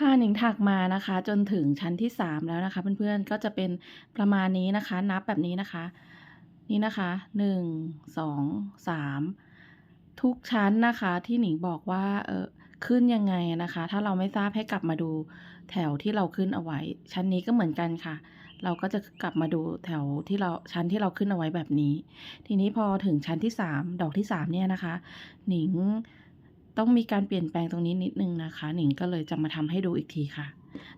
ค่ะหนิงถักมานะคะ จนถึงชั้นที่ 3 แล้วนะคะ เพื่อนๆก็จะเป็นประมาณนี้นะคะ นับแบบนี้นะคะ นี่นะคะ 1 2 3 ทุกชั้นนะคะที่หนิงบอกว่าเออขึ้นยังไงนะคะ ถ้าเราไม่ทราบให้กลับมาดูแถวที่เราขึ้นเอาไว้ ชั้นนี้ก็เหมือนกันค่ะ เราก็จะกลับมาดูแถวที่เราชั้นที่เราขึ้นเอาไว้แบบนี้ ทีนี้พอถึงชั้นที่ 3 ดอกที่3เนี่ยนะคะ หนิง ต้องมีการเปลี่ยนแปลงตรงนี้นิดนึงนะคะ หนิงก็เลยจะมาทำให้ดูอีกทีค่ะ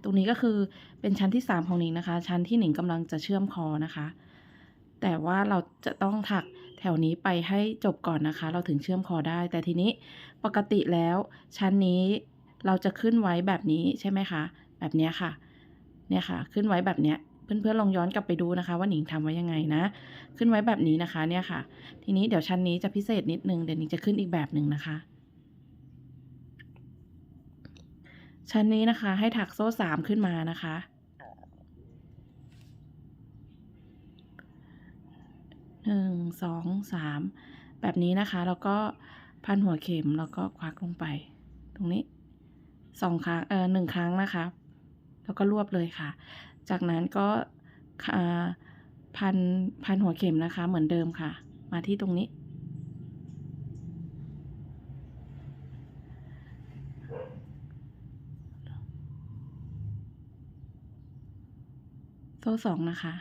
ตรงนี้ก็คือเป็นชั้นที่ 3 ของหนิงนะคะ ชั้นที่หนิงกำลังจะเชื่อมคอนะคะ แต่ว่าเราจะต้องถักแถวนี้ไปให้จบก่อนนะคะ เราถึงเชื่อมคอได้ แต่ทีนี้ปกติแล้ว ชั้นนี้เราจะขึ้นไว้แบบนี้ใช่ไหมคะ แบบนี้ค่ะ เนี่ยค่ะ ขึ้นไว้แบบเนี้ยเพื่อนๆลองย้อนกลับไปดูนะคะ ว่าหนิงทำไว้ยังไงนะ ขึ้นไว้แบบนี้นะคะเนี่ยค่ะ ทีนี้เดี๋ยวชั้นนี้จะพิเศษนิดนึงเดี๋ยวหนิงจะขึ้นอีกแบบหนึ่งนะคะ ชั้นนี้นะคะ ให้ถักโซ่สามขึ้นมานะคะ หนึ่ง สอง สาม แบบนี้นะคะ แล้วก็พันหัวเข็มแล้วก็ควักลงไป ตรงนี้สองครั้ง เออหนึ่งครั้งนะคะ แล้วก็รวบเลยค่ะ จากนั้นก็พันพันหัวเข็มนะคะ เหมือนเดิมค่ะ มาที่ตรงนี้ โซ่สองนะคะ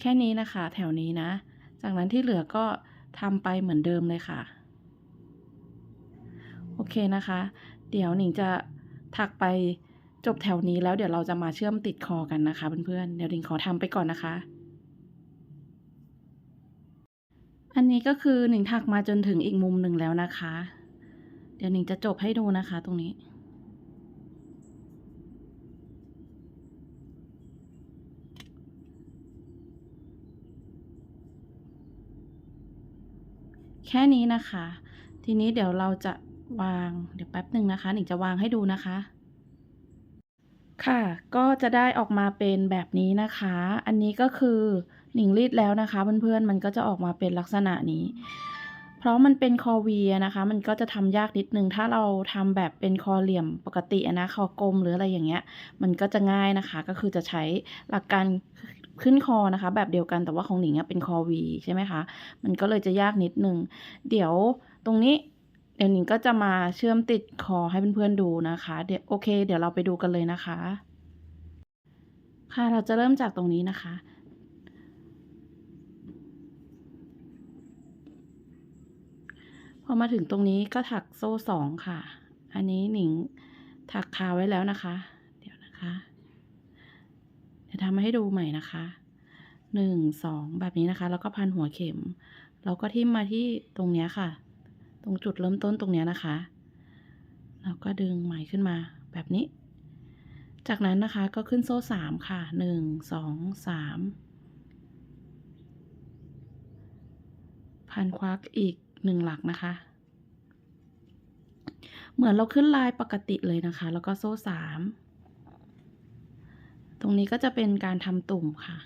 แค่นี้นะคะ แถวนี้นะ จากนั้นที่เหลือก็ทำไปเหมือนเดิมเลยค่ะ โอเคนะคะ เดี๋ยวหนิงจะถักไปจบแถวนี้แล้วเดี๋ยวเราจะมาเชื่อมติดคอกันนะคะเพื่อนๆ เดี๋ยวหนิงขอทำไปก่อนนะคะ อันนี้ก็คือหนิงถักมาจนถึงอีกมุมหนึ่งแล้วนะคะ เดี๋ยวหนิงจะจบให้ดูนะคะตรงนี้ แค่นี้นะคะ ทีนี้เดี๋ยวเราจะวางเดี๋ยวแป๊บหนึ่งนะคะหนิงจะวางให้ดูนะคะ ค่ะ ก็จะได้ออกมาเป็นแบบนี้นะคะ อันนี้ก็คือหนิงรีดแล้วนะคะ เพื่อนๆมันก็จะออกมาเป็นลักษณะนี้ เพราะมันเป็นคอเวีอะนะคะ มันก็จะทำยากนิดนึง ถ้าเราทำแบบเป็นคอเหลี่ยมปกตินะคอกลมหรืออะไรอย่างเงี้ย มันก็จะง่ายนะคะ ก็คือจะใช้หลักการ ขึ้นคอนะคะ แบบเดียวกันแต่ว่าของหนิงเป็นคอวีใช่ไหมคะ มันก็เลยจะยากนิดนึง เดี๋ยวตรงนี้เดี๋ยวหนิงก็จะมาเชื่อมติดคอให้เพื่อนๆดูนะคะ เดี๋ยวโอเค เดี๋ยวเราไปดูกันเลยนะคะ ค่ะเราจะเริ่มจากตรงนี้นะคะพอมาถึงตรงนี้ก็ถักโซ่สองค่ะ อันนี้หนิงถักคาไว้แล้วนะคะ เดี๋ยวนะคะ เดี๋ยวทำให้ดูใหม่นะคะหนึ่งสองแบบนี้นะคะ แล้วก็พันหัวเข็มเราก็ทิ่มมาที่ตรงเนี้ยค่ะ ตรงจุดเริ่มต้นตรงเนี้ยนะคะ แล้วก็ดึงไหมขึ้นมาแบบนี้ จากนั้นนะคะก็ขึ้นโซ่สามค่ะหนึ่งสองสามพันควักอีกหนึ่งหลักนะคะ เหมือนเราขึ้นลายปกติเลยนะคะ แล้วก็โซ่สาม ตรงนี้ก็จะเป็นการทำตุ่มค่ะ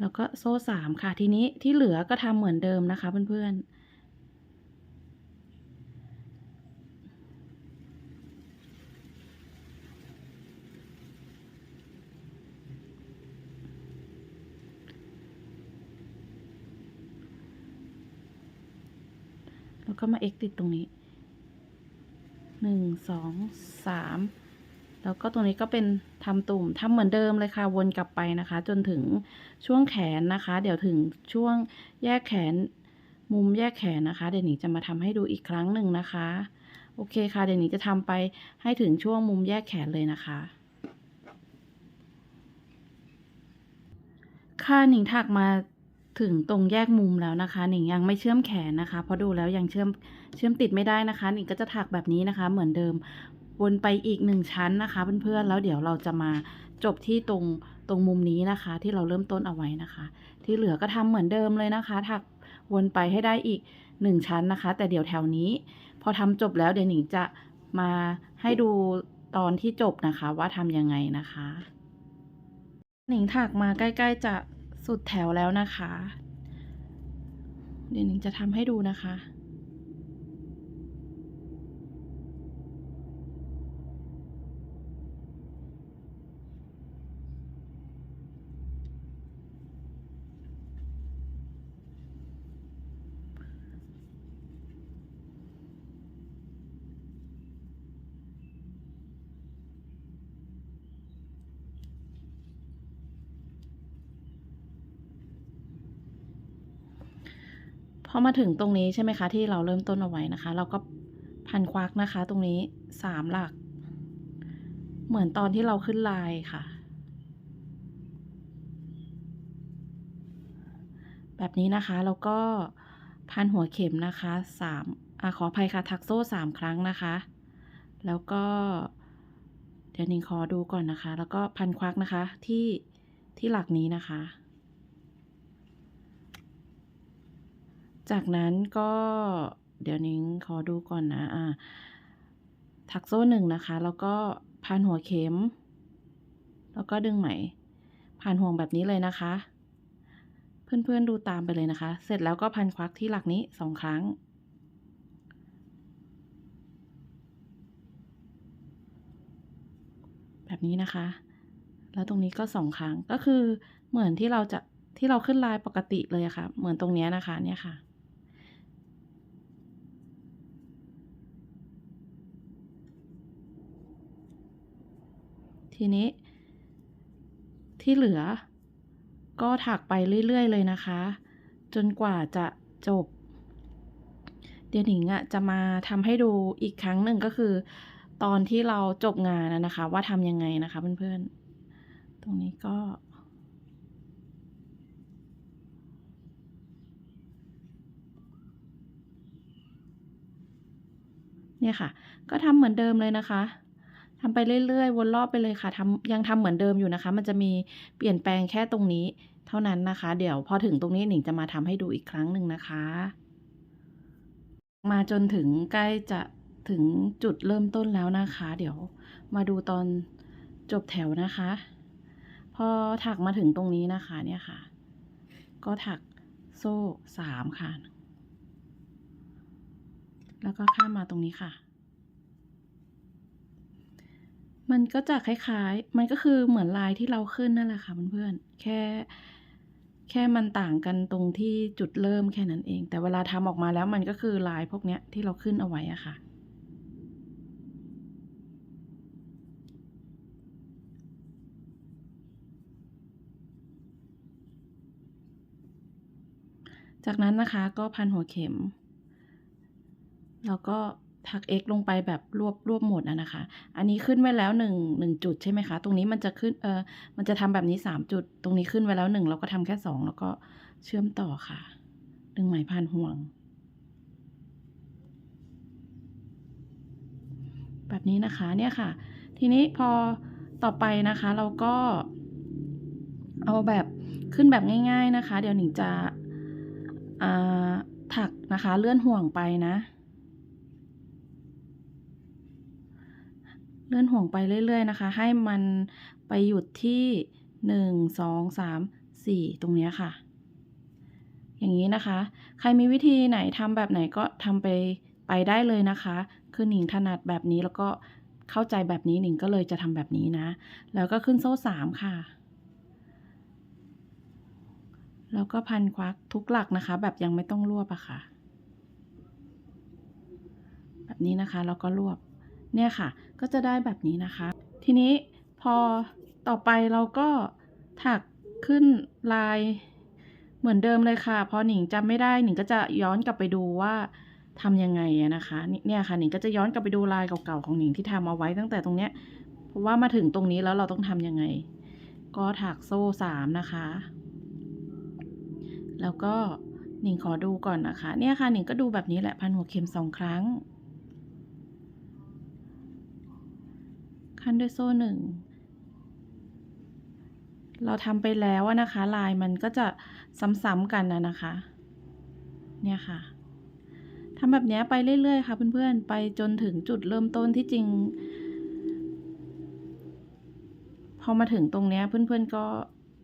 แล้วก็โซ่สามค่ะ ทีนี้ที่เหลือก็ทำเหมือนเดิมนะคะเพื่อนๆ ก็มา x ติดตรงนี้หนึ่งสองสามแล้วก็ตรงนี้ก็เป็นทำตุ่มทำเหมือนเดิมเลยค่ะวนกลับไปนะคะ จนถึงช่วงแขนนะคะ เดี๋ยวถึงช่วงแยกแขนมุมแยกแขนนะคะ เดี๋ยวหนิงจะมาทำให้ดูอีกครั้งหนึ่งนะคะ โอเคค่ะ เดี๋ยวหนิงจะทำไปให้ถึงช่วงมุมแยกแขนเลยนะคะ ค่ะหนิงถักมา ถึงตรงแยกมุมแล้วนะคะ หนิงยังไม่เชื่อมแขนนะคะ เพราะดูแล้วยังเชื่อมเชื่อมติดไม่ได้นะคะ หนิงก็จะถักแบบนี้นะคะ เหมือนเดิมวนไปอีกหนึ่งชั้นนะคะ เพื่อนๆ แล้วเดี๋ยวเราจะมาจบที่ตรงตรงมุมนี้นะคะ ที่เราเริ่มต้นเอาไว้นะคะ ที่เหลือก็ทำเหมือนเดิมเลยนะคะ ถักวนไปให้ได้อีกหนึ่งชั้นนะคะ แต่เดี๋ยวแถวนี้ พอทำจบแล้วเดี๋ยวหนิงจะมาให้ดูตอนที่จบนะคะว่าทำยังไงนะคะ หนิงถักมาใกล้ ๆ จะ สุดแถวแล้วนะคะ เดี๋ยวหนึ่งจะทำให้ดูนะคะ พ อมาถึงตรงนี้ใช่ไหมคะที่เราเริ่มต้นเอาไว้นะคะ เราก็พันควักนะคะ ตรงนี้สามหลัก เหมือนตอนที่เราขึ้นลายค่ะ แบบนี้นะคะแล้วก็พันหัวเข็มนะคะสามอขออภัยค่ะทักโซ่สามครั้งนะคะ แล้วก็เดี๋ยวนิงขอดูก่อนนะคะ แล้วก็พันควักนะคะที่ที่หลักนี้นะคะ จากนั้นก็เดี๋ยวนิ้งขอดูก่อนนะ อ่า ถักโซ่หนึ่งนะคะ แล้วก็พันหัวเข็ม แล้วก็ดึงไหมผ่านห่วงแบบนี้เลยนะคะ เพื่อนๆดูตามไปเลยนะคะ เสร็จแล้วก็พันควักที่หลักนี้สองครั้ง แบบนี้นะคะ แล้วตรงนี้ก็สองครั้ง ก็คือเหมือนที่เราจะที่เราขึ้นลายปกติเลยะค่ะ เหมือนตรงเนี้ยนะคะ เนี่ยค่ะ ทีนี้ ที่เหลือ ก็ถักไปเรื่อย ๆ เลยนะคะ จนกว่าจะจบ เดี๋ยวหนิงอะจะมาทำให้ดูอีกครั้งหนึ่งก็คือ ตอนที่เราจบงานนะนะคะ ว่าทำยังไงนะคะเพื่อนๆ ตรงนี้ก็เนี่ยค่ะ ก็ทำเหมือนเดิมเลยนะคะ ทำไปเรื่อยๆ วนรอบไปเลยค่ะทำยังทำเหมือนเดิมอยู่นะคะ มันจะมีเปลี่ยนแปลงแค่ตรงนี้เท่านั้นนะคะ เดี๋ยวพอถึงตรงนี้หนิงจะมาทำให้ดูอีกครั้งหนึ่งนะคะ มาจนถึงใกล้จะถึงจุดเริ่มต้นแล้วนะคะ เดี๋ยวมาดูตอนจบแถวนะคะ พอถักมาถึงตรงนี้นะคะเนี่ยค่ะ ก็ถักโซ่สามค่ะ แล้วก็ข้ามมาตรงนี้ค่ะ มันก็จะคล้ายๆ มันก็คือเหมือนลายที่เราขึ้นนั่นแหละค่ะเพื่อนๆ แค่แค่มันต่างกันตรงที่จุดเริ่มแค่นั้นเอง แต่เวลาทำออกมาแล้วมันก็คือลายพวกเนี้ยที่เราขึ้นเอาไว้อะค่ะจากนั้นนะคะก็พันหัวเข็ม แล้วก็ ถัก x ลงไปแบบรวบรวบหมดอะนะคะ อันนี้ขึ้นไว้แล้วหนึ่งหนึ่งจุดใช่ไหมคะ ตรงนี้มันจะขึ้นเออมันจะทำแบบนี้สามจุด ตรงนี้ขึ้นไว้แล้วหนึ่งเราก็ทำแค่สองแล้วก็เชื่อมต่อค่ะ ดึงไหมผ่านห่วง แบบนี้นะคะเนี่ยค่ะ ทีนี้พอต่อไปนะคะเราก็เอาแบบขึ้นแบบง่าย ๆนะคะ เดี๋ยวหนิงจะถักนะคะ เลื่อนห่วงไปนะ เลื่อนห่วงไปเรื่อย ๆ นะคะ ให้มันไปหยุดที่หนึ่งสองสามสี่ตรงนี้ค่ะ อย่างนี้นะคะ ใครมีวิธีไหนทำแบบไหนก็ทำไปไปได้เลยนะคะ คือหนิงถนัดแบบนี้แล้วก็เข้าใจแบบนี้หนิงก็เลยจะทำแบบนี้นะ แล้วก็ขึ้นโซ่สามค่ะ แล้วก็พันควักทุกหลักนะคะ แบบยังไม่ต้องรวบอะค่ะ แบบนี้นะคะแล้วก็รวบ เนี่ยค่ะ ก็จะได้แบบนี้นะคะ ทีนี้พอต่อไปเราก็ถักขึ้นลายเหมือนเดิมเลยค่ะ พอหนิงจำไม่ได้หนิงก็จะย้อนกลับไปดูว่าทำยังไงนะคะเนี่ยค่ะหนิงก็จะย้อนกลับไปดูลายเก่าๆของหนิงที่ทำเอาไว้ตั้งแต่ตรงเนี้ยเพราะว่ามาถึงตรงนี้แล้วเราต้องทำยังไง ก็ถักโซ่สามนะคะ แล้วก็หนิงขอดูก่อนนะคะ เนี่ยค่ะหนิงก็ดูแบบนี้แหละพันหัวเข็มสองครั้ง ขั้นด้วยโซ่หนึ่งเราทำไปแล้วนะคะ ลายมันก็จะซ้ำๆกันนะนะคะ เนี่ยค่ะทำแบบนี้ไปเรื่อยๆ ค่ะเพื่อนๆ ไปจนถึงจุดเริ่มต้นที่จริง พอมาถึงตรงนี้เพื่อนๆก็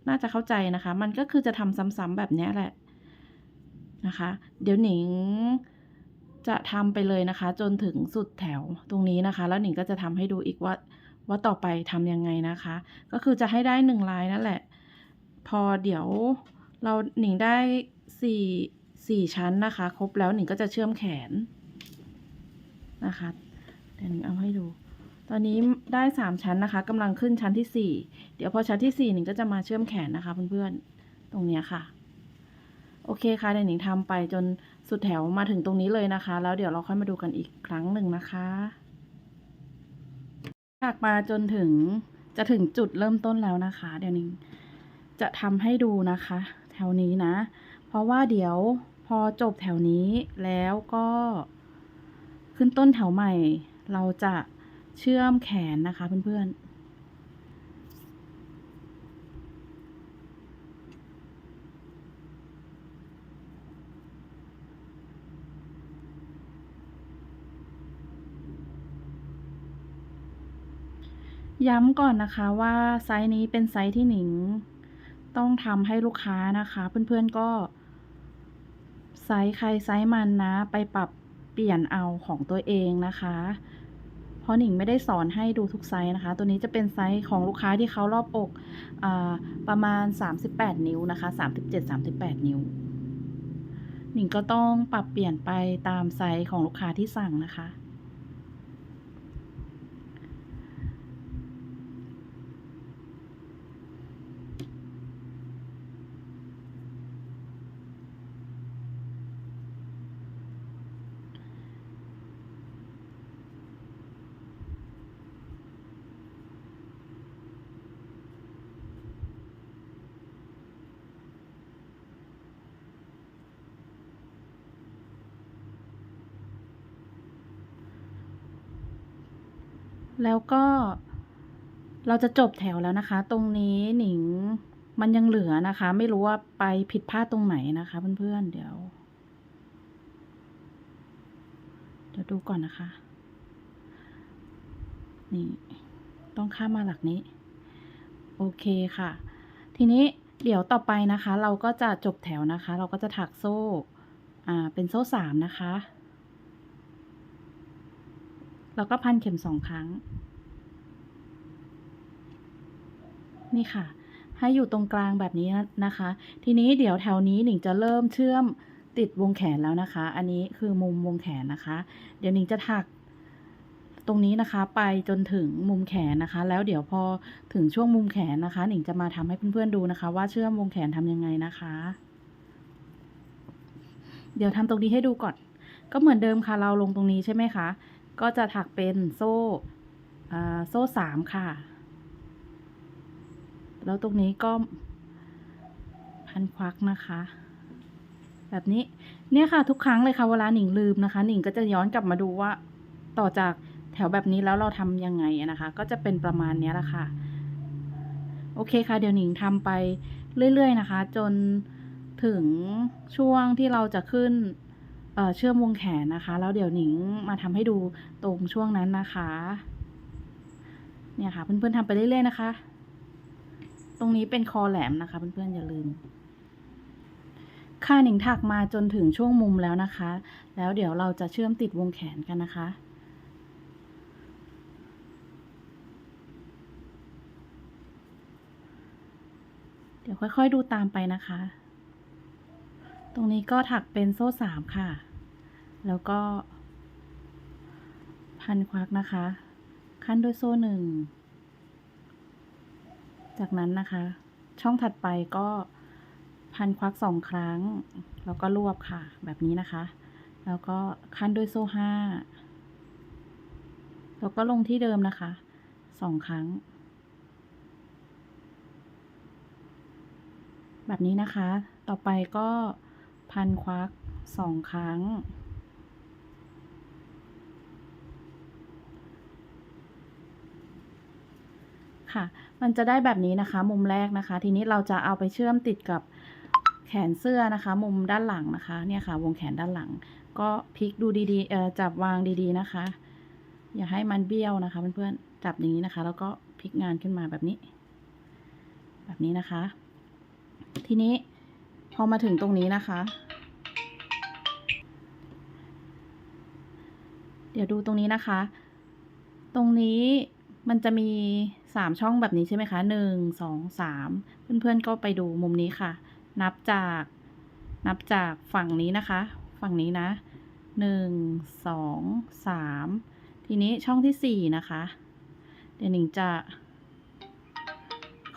น่าจะเข้าใจนะคะ มันก็คือจะทำซ้ำๆแบบนี้แหละนะคะ เดี๋ยวหนิงจะทำไปเลยนะคะ จนถึงสุดแถวตรงนี้นะคะ แล้วหนิงก็จะทำให้ดูอีกว่า ว่าต่อไปทำยังไงนะคะ ก็คือจะให้ได้หนึ่งลายนั่นแหละ พอเดี๋ยวเราหนิงได้สี่สี่ชั้นนะคะ ครบแล้วหนิงก็จะเชื่อมแขนนะคะเดี๋ยวหนิงเอาให้ดู ตอนนี้ได้สามชั้นนะคะกำลังขึ้นชั้นที่สี่เดี๋ยวพอชั้นที่สี่หนิงก็จะมาเชื่อมแขนนะคะเพื่อนๆตรงเนี้ยค่ะ โอเคค่ะเดี๋ยวหนิงทำไปจนสุดแถวมาถึงตรงนี้เลยนะคะ แล้วเดี๋ยวเราค่อยมาดูกันอีกครั้งหนึ่งนะคะ จากมาจนถึงจะถึงจุดเริ่มต้นแล้วนะคะ เดี๋ยวนิงจะทำให้ดูนะคะ แถวนี้นะ เพราะว่าเดี๋ยวพอจบแถวนี้แล้วก็ขึ้นต้นแถวใหม่ เราจะเชื่อมแขนนะคะเพื่อนๆ ย้ำก่อนนะคะว่าไซส์นี้เป็นไซส์ที่หนิง ต้องทำให้ลูกค้านะคะ เพื่อนๆก็ ไซส์ใครไซส์มันนะ ไปปรับเปลี่ยนเอาของตัวเองนะคะ เพราะหนิงไม่ได้สอนให้ดูทุกไซส์นะคะ ตัวนี้จะเป็นไซส์ของลูกค้าที่เขารอบอกอประมาณ 38 นิ้วนะคะ 37-38 นิ้ว หนิงก็ต้องปรับเปลี่ยนไปตามไซส์ของลูกค้าที่สั่งนะคะ แล้วก็ เราจะจบแถวแล้วนะคะ ตรงนี้หนิงมันยังเหลือนะคะ ไม่รู้ว่าไปผิดพลาดตรงไหนนะคะ เพื่อนๆเดี๋ยว เดี๋ยวดูก่อนนะคะ นี่ ต้องข้ามมาหลักนี้ โอเคค่ะ ทีนี้เดี๋ยวต่อไปนะคะ เราก็จะจบแถวนะคะ เราก็จะถักโซ่อ่าเป็นโซ่สามนะคะ แล้วก็พันเข็มสองครั้ง นี่ค่ะ ให้อยู่ตรงกลางแบบนี้นะคะ ทีนี้เดี๋ยวแถวนี้หนิงจะเริ่มเชื่อมติดวงแขนแล้วนะคะ อันนี้คือมุมวงแขนนะคะ เดี๋ยวหนิงจะถักตรงนี้นะคะไปจนถึงมุมแขนนะคะ แล้วเดี๋ยวพอถึงช่วงมุมแขนนะคะ หนิงจะมาทำให้เพื่อนๆดูนะคะ ว่าเชื่อมวงแขนทำยังไงนะคะ เดี๋ยวทำตรงนี้ให้ดูก่อน ก็เหมือนเดิมค่ะเราลงตรงนี้ใช่ไหมคะ ก็จะถักเป็นโซ่โซ่สามค่ะ แล้วตรงนี้ก็พันควักนะคะ แบบนี้เนี่ยค่ะทุกครั้งเลยค่ะเวลาหนิงลืมนะคะ หนิงก็จะย้อนกลับมาดูว่าต่อจากแถวแบบนี้แล้วเราทำยังไงนะคะ ก็จะเป็นประมาณนี้แหละค่ะ โอเคค่ะ เดี๋ยวหนิงทำไปเรื่อยๆนะคะ จนถึงช่วงที่เราจะขึ้นเเชื่อมวงแขนนะคะ แล้วเดี๋ยวหนิงมาทำให้ดูตรงช่วงนั้นนะคะ เนี่ยค่ะเพื่อนๆทำไปเรื่อยๆนะคะ ตรงนี้เป็นคอแหลมนะคะ เพื่อนๆอย่าลืม ค่ะหนิงถักมาจนถึงช่วงมุมแล้วนะคะ แล้วเดี๋ยวเราจะเชื่อมติดวงแขนกันนะคะเดี๋ยวค่อยๆดูตามไปนะคะ ตรงนี้ก็ถักเป็นโซ่สามค่ะ แล้วก็ พันควักนะคะ ขั้นด้วยโซ่หนึ่ง จากนั้นนะคะ ช่องถัดไปก็พันควักสองครั้ง แล้วก็รวบค่ะ แบบนี้นะคะ แล้วก็ขั้นด้วยโซ่ห้าแล้วก็ลงที่เดิมนะคะสองครั้ง แบบนี้นะคะ ต่อไปก็พันควักสองครั้ง ค่ะ มันจะได้แบบนี้นะคะ มุมแรกนะคะ ทีนี้เราจะเอาไปเชื่อมติดกับแขนเสื้อนะคะ มุมด้านหลังนะคะ เนี่ยค่ะ วงแขนด้านหลัง ก็พลิกดูดีๆเอ่อจับวางดีๆนะคะ อย่าให้มันเบี้ยวนะคะเพื่อนๆจับอย่างนี้นะคะ แล้วก็พลิกงานขึ้นมาแบบนี้ แบบนี้นะคะ ทีนี้พอมาถึงตรงนี้นะคะ เดี๋ยวดูตรงนี้นะคะ ตรงนี้มันจะมี สามช่องแบบนี้ใช่ไหมคะหนึ่งสองสามเพื่อนๆก็ไปดูมุมนี้ค่ะ นับจาก นับจากฝั่งนี้นะคะ ฝั่งนี้นะหนึ่งสองสามทีนี้ช่องที่สี่นะคะ เดี๋ยวหนิงจะ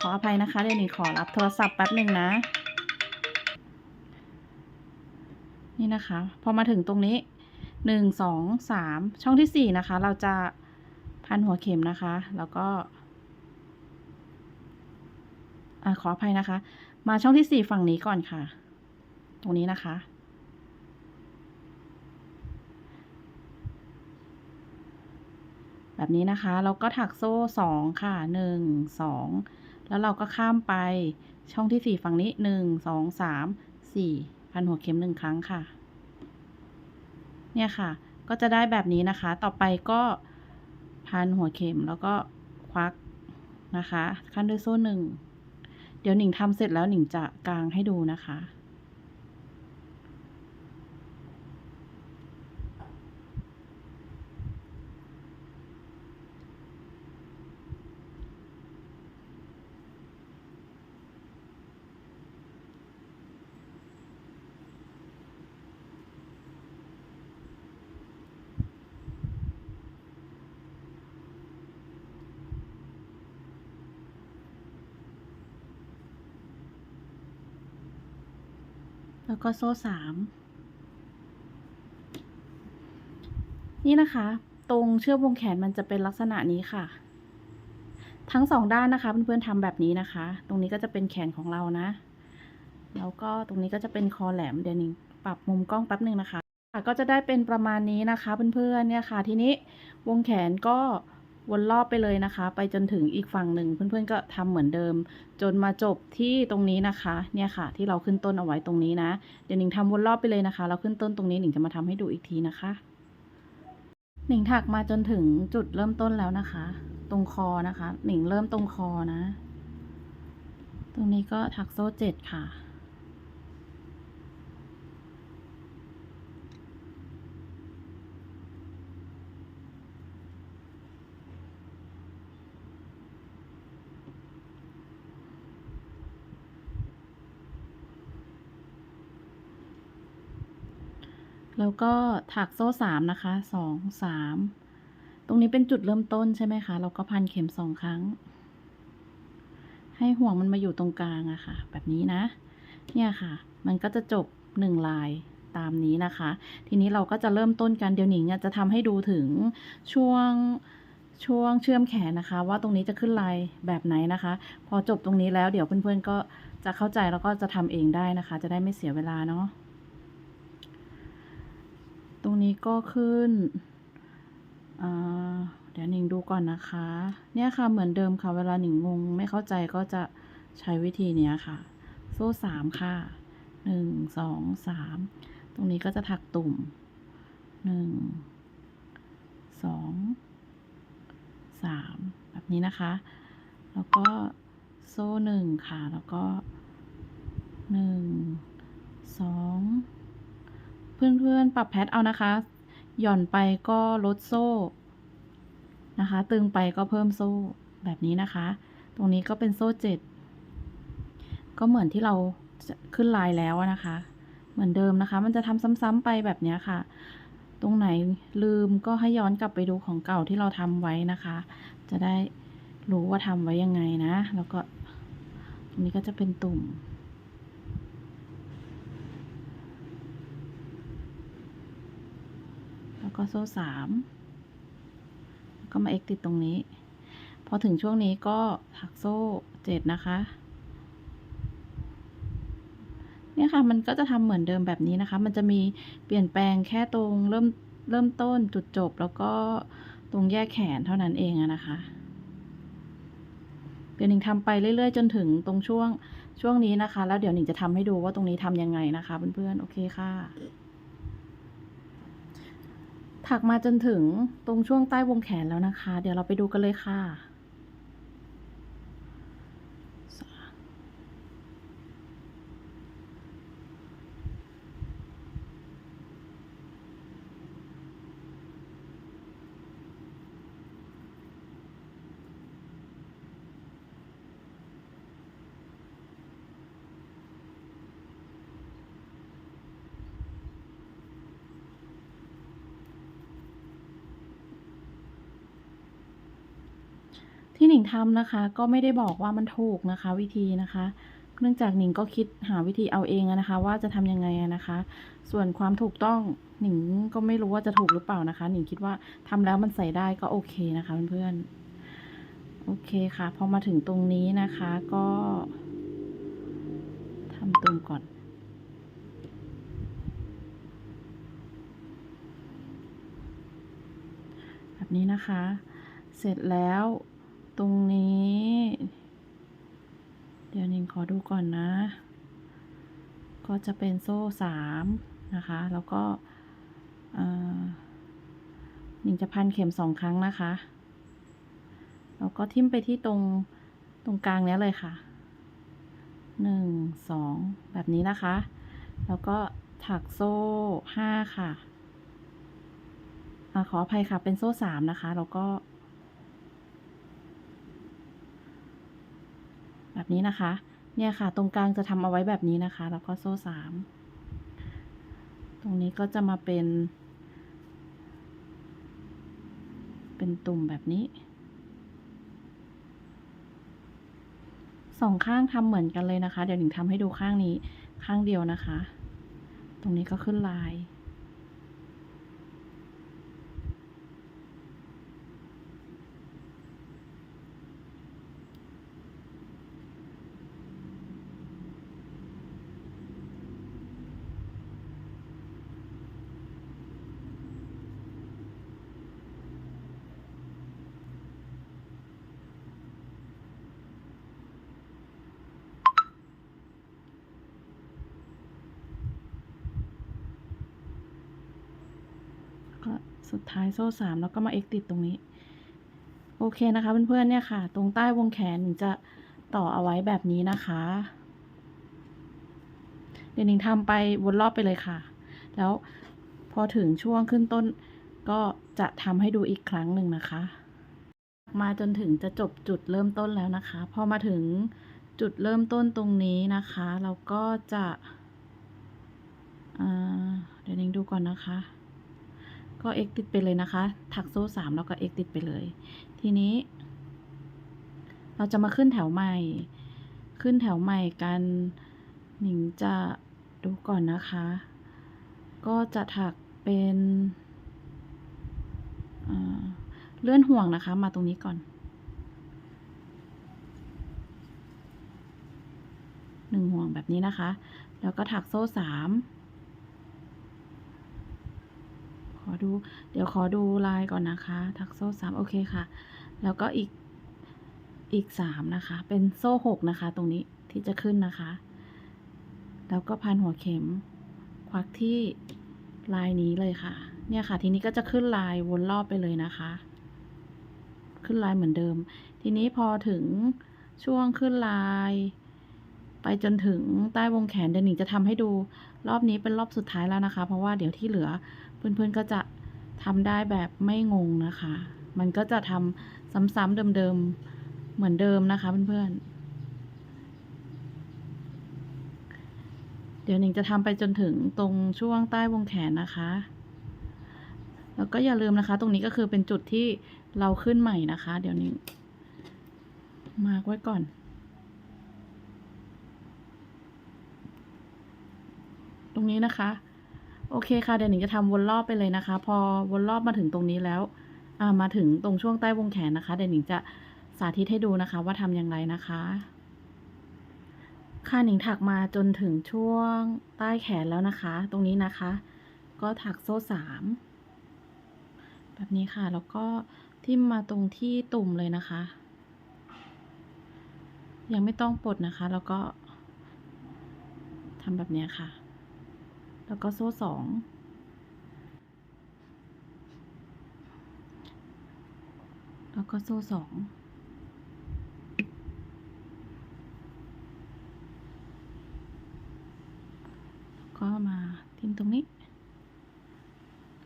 ขออภัยนะคะ เดี๋ยวหนิงขอรับโทรศัพท์แป๊บหนึ่งนะ นี่นะคะ พอมาถึงตรงนี้หนึ่งสองสามช่องที่สี่นะคะ เราจะพันหัวเข็มนะคะ แล้วก็ อ่าขออภัยนะคะ มาช่องที่สี่ฝั่งนี้ก่อนค่ะ ตรงนี้นะคะ แบบนี้นะคะ เราก็ถักโซ่สองค่ะหนึ่งสองแล้วเราก็ข้ามไปช่องที่สี่ฝั่งนี้หนึ่งสองสามสี่พันหัวเข็มหนึ่งครั้งค่ะ เนี่ยค่ะ ก็จะได้แบบนี้นะคะ ต่อไปก็พันหัวเข็มแล้วก็ควักนะคะ ขั้นด้วยโซ่หนึ่ง เดี๋ยวหนิงทำเสร็จแล้วหนิงจะกางให้ดูนะคะ แล้วก็โซ่สามนี่นะคะ ตรงเชือกวงแขนมันจะเป็นลักษณะนี้ค่ะ ทั้งสองด้านนะคะเพื่อนๆทำแบบนี้นะคะ ตรงนี้ก็จะเป็นแขนของเรานะแล้วก็ตรงนี้ก็จะเป็นคอแหลมเดี๋ยวนี้ปรับมุมกล้องแป๊บหนึ่งนะคะค่ะก็จะได้เป็นประมาณนี้นะคะเพื่อนๆเนี่ยค่ะ ทีนี้วงแขนก็ วนรอบไปเลยนะคะ ไปจนถึงอีกฝั่งหนึ่งเพื่อนๆก็ทำเหมือนเดิม จนมาจบที่ตรงนี้นะคะ เนี่ยค่ะ ที่เราขึ้นต้นเอาไว้ตรงนี้นะ เดี๋ยวหนิงทำวนรอบไปเลยนะคะ เราขึ้นต้นตรงนี้หนิงจะมาทำให้ดูอีกทีนะคะ หนิงถักมาจนถึงจุดเริ่มต้นแล้วนะคะ ตรงคอนะคะ หนิงเริ่มตรงคอนะ ตรงนี้ก็ถักโซ่เจ็ดค่ะ แล้วก็ถักโซ่สามนะคะสองสามตรงนี้เป็นจุดเริ่มต้นใช่ไหมคะ เราก็พันเข็มสองครั้ง ให้ห่วงมันมาอยู่ตรงกลางอะค่ะ แบบนี้นะ เนี่ยค่ะ มันก็จะจบหนึ่งลายตามนี้นะคะ ทีนี้เราก็จะเริ่มต้นกันเดี๋ยวหนิงจะทำให้ดูถึงช่วงช่วงเชื่อมแขนนะคะ ว่าตรงนี้จะขึ้นลายแบบไหนนะคะ พอจบตรงนี้แล้วเดี๋ยวเพื่อนๆก็จะเข้าใจแล้วก็จะทำเองได้นะคะ จะได้ไม่เสียเวลาเนาะ นี้ก็ขึ้น เดี๋ยวหนิงดูก่อนนะคะ เนี่ยค่ะเหมือนเดิมค่ะ เวลาหนิงงงไม่เข้าใจก็จะใช้วิธีเนี้ยค่ะ โซ่สามค่ะหนึ่งสองสามตรงนี้ก็จะถักตุ่มหนึ่งสองสามแบบนี้นะคะ แล้วก็โซ่หนึ่งค่ะ แล้วก็หนึ่งสอง เพื่อนๆ ปรับแพทเอานะคะ หย่อนไปก็ลดโซ่นะคะ ตึงไปก็เพิ่มโซ่แบบนี้นะคะ ตรงนี้ก็เป็นโซ่เจ็ดก็เหมือนที่เราขึ้นลายแล้วนะคะ เหมือนเดิมนะคะ มันจะทำซ้ำๆไปแบบนี้ค่ะ ตรงไหนลืมก็ให้ย้อนกลับไปดูของเก่าที่เราทำไว้นะคะ จะได้รู้ว่าทำไว้ยังไงนะ แล้วก็ตรงนี้ก็จะเป็นตุ่ม แล้วก็โซ่สามแล้วก็มาเอ็กติดตรงนี้ พอถึงช่วงนี้ก็ถักโซ่เจ็ดนะคะ เนี่ยค่ะมันก็จะทำเหมือนเดิมแบบนี้นะคะ มันจะมีเปลี่ยนแปลงแค่ตรงเริ่มเริ่มต้นจุดจบแล้วก็ตรงแยกแขนเท่านั้นเองนะคะเดี๋ยวหนิงทำไปเรื่อยๆ จนถึงตรงช่วงช่วงนี้นะคะ แล้วเดี๋ยวหนิงจะทำให้ดูว่าตรงนี้ทำยังไงนะคะเพื่อนๆ โอเคค่ะ ถักมาจนถึงตรงช่วงใต้วงแขนแล้วนะคะ เดี๋ยวเราไปดูกันเลยค่ะ ทำนะคะ ก็ไม่ได้บอกว่ามันถูกนะคะ วิธีนะคะ เนื่องจากหนิงก็คิดหาวิธีเอาเองนะคะ ว่าจะทำยังไงนะคะ ส่วนความถูกต้องหนิงก็ไม่รู้ว่าจะถูกหรือเปล่านะคะหนิงคิดว่าทำแล้วมันใส่ได้ก็โอเคนะคะเพื่อนๆโอเคค่ะพอมาถึงตรงนี้นะคะ ก็ทำตุ่มก่อนแบบนี้นะคะ เสร็จแล้ว ตรงนี้ เดี๋ยวนิงขอดูก่อนนะ ก็จะเป็นโซ่สามนะคะ แล้วก็นิงจะพันเข็มสองครั้งนะคะ แล้วก็ทิ่มไปที่ตรงตรงกลางนี้เลยค่ะหนึ่งสองแบบนี้นะคะ แล้วก็ถักโซ่ห้าค่ะอะขออภัยค่ะ เป็นโซ่สามนะคะ แล้วก็ แบบนี้นะคะ เนี่ยค่ะ ตรงกลางจะทำเอาไว้แบบนี้นะคะ แล้วก็โซ่สาม ตรงนี้ก็จะมาเป็น เป็นตุ่มแบบนี้สองข้างทำเหมือนกันเลยนะคะ เดี๋ยวหนิงทำให้ดูข้างนี้ข้างเดียวนะคะ ตรงนี้ก็ขึ้นลาย ก็ สุดท้ายโซ่สามแล้วก็มาเอ็กติดตรงนี้ โอเคนะคะเพื่อนๆเนี่ยค่ะ ตรงใต้วงแขนจะต่อเอาไว้แบบนี้นะคะ เดี๋ยวหนิงทำไปวนรอบไปเลยค่ะ แล้วพอถึงช่วงขึ้นต้นก็จะทำให้ดูอีกครั้งหนึ่งนะคะ มาจนถึงจะจบจุดเริ่มต้นแล้วนะคะ พอมาถึงจุดเริ่มต้นตรงนี้นะคะ เราก็จะเดี๋ยวหนิงดูก่อนนะคะ ก็ x ติดไปเลยนะคะ ถักโซ่สามแล้วก็ x ติดไปเลย ทีนี้ เราจะมาขึ้นแถวใหม่ ขึ้นแถวใหม่กันหนิงจะดูก่อนนะคะ ก็จะถักเป็นเลื่อนห่วงนะคะ มาตรงนี้ก่อนหนึ่งห่วงแบบนี้นะคะ แล้วก็ถักโซ่สาม ขอดู เดี๋ยวขอดูลายก่อนนะคะถักโซ่สามโอเคค่ะ แล้วก็อีกอีกสามนะคะ เป็นโซ่หกนะคะ ตรงนี้ที่จะขึ้นนะคะ แล้วก็พันหัวเข็ม ควักที่ลายนี้เลยค่ะ เนี่ยค่ะ ทีนี้ก็จะขึ้นลายวนรอบไปเลยนะคะ ขึ้นลายเหมือนเดิม ทีนี้พอถึงช่วงขึ้นลาย ไปจนถึงใต้วงแขนเดี๋ยวหนิงจะทำให้ดูรอบนี้เป็นรอบสุดท้ายแล้วนะคะ เพราะว่าเดี๋ยวที่เหลือ เพื่อนๆก็จะทำได้แบบไม่งงนะคะ มันก็จะทำซ้ำๆเดิมๆเหมือนเดิมนะคะเพื่อนๆเดี๋ยวหนิงจะทำไปจนถึงตรงช่วงใต้วงแขนนะคะ แล้วก็อย่าลืมนะคะ ตรงนี้ก็คือเป็นจุดที่เราขึ้นใหม่นะคะ เดี๋ยวหนิงมาร์กไว้ก่อน ตรงนี้นะคะ โอเคค่ะเดี๋ยวหนิงจะทำวนรอบไปเลยนะคะ พอวนรอบมาถึงตรงนี้แล้วมาถึงตรงช่วงใต้วงแขนนะคะ เดี๋ยวหนิงจะสาธิตให้ดูนะคะ ว่าทำอย่างไรนะคะ ค่ะหนิงถักมาจนถึงช่วงใต้แขนแล้วนะคะ ตรงนี้นะคะ ก็ถักโซ่สามแบบนี้ค่ะ แล้วก็ทิ่มมาตรงที่ตุ่มเลยนะคะ ยังไม่ต้องปลดนะคะ แล้วก็ทำแบบนี้ค่ะ แล้วก็โซ่สองแล้วก็โซ่สองก็มาทิ่มตรงนี้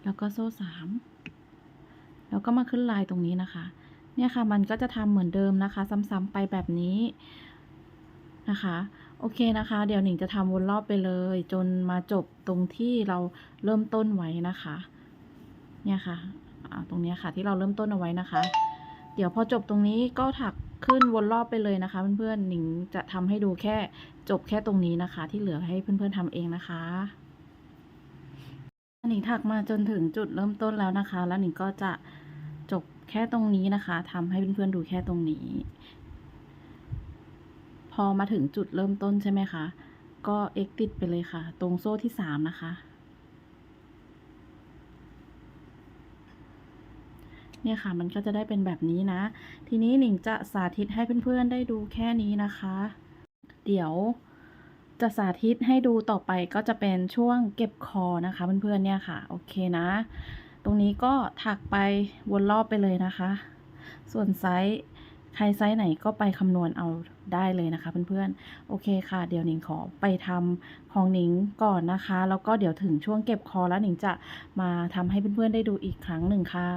แล้วก็โซ่สามแล้วก็มาขึ้นลายตรงนี้นะคะ เนี่ยค่ะมันก็จะทำเหมือนเดิมนะคะ ซ้ำๆไปแบบนี้นะคะ โอเคนะคะ เดี๋ยวหนิงจะทำวนรอบไปเลย จนมาจบตรงที่เราเริ่มต้นไว้นะคะ เนี่ยค่ะอ่าตรงนี้ค่ะที่เราเริ่มต้นเอาไว้นะคะ เดี๋ยวพอจบตรงนี้ก็ถักขึ้นวนรอบไปเลยนะคะ เพื่อนๆหนิงจะทำให้ดูแค่จบแค่ตรงนี้นะคะ ที่เหลือให้เพื่อนๆทำเองนะคะหนิงถักมาจนถึงจุดเริ่มต้นแล้วนะคะ แล้วหนิงก็จะจบแค่ตรงนี้นะคะทำให้เพื่อนๆดูแค่ตรงนี้ อมาถึงจุดเริ่มต้นใช่ไหมคะ ก็ x ติดไปเลยค่ะ ตรงโซ่ที่สามนะคะ เนี่ยค่ะมันก็จะได้เป็นแบบนี้นะ ทีนี้หนิงจะสาธิตให้เพื่อนๆได้ดูแค่นี้นะคะ เดี๋ยวจะสาธิตให้ดูต่อไปก็จะเป็นช่วงเก็บคอนะคะเพื่อนๆเนี่ยค่ะ โอเคนะ ตรงนี้ก็ถักไปวนรอบไปเลยนะคะ ส่วนไซส์ ใครไซส์ไหนก็ไปคำนวณเอาได้เลยนะคะเพื่อนๆ โอเคค่ะ เดี๋ยวหนิงขอไปทำของหนิงก่อนนะคะ แล้วก็เดี๋ยวถึงช่วงเก็บคอแล้วหนิงจะมาทำให้เพื่อนๆได้ดูอีกครั้งหนึ่งค่ะ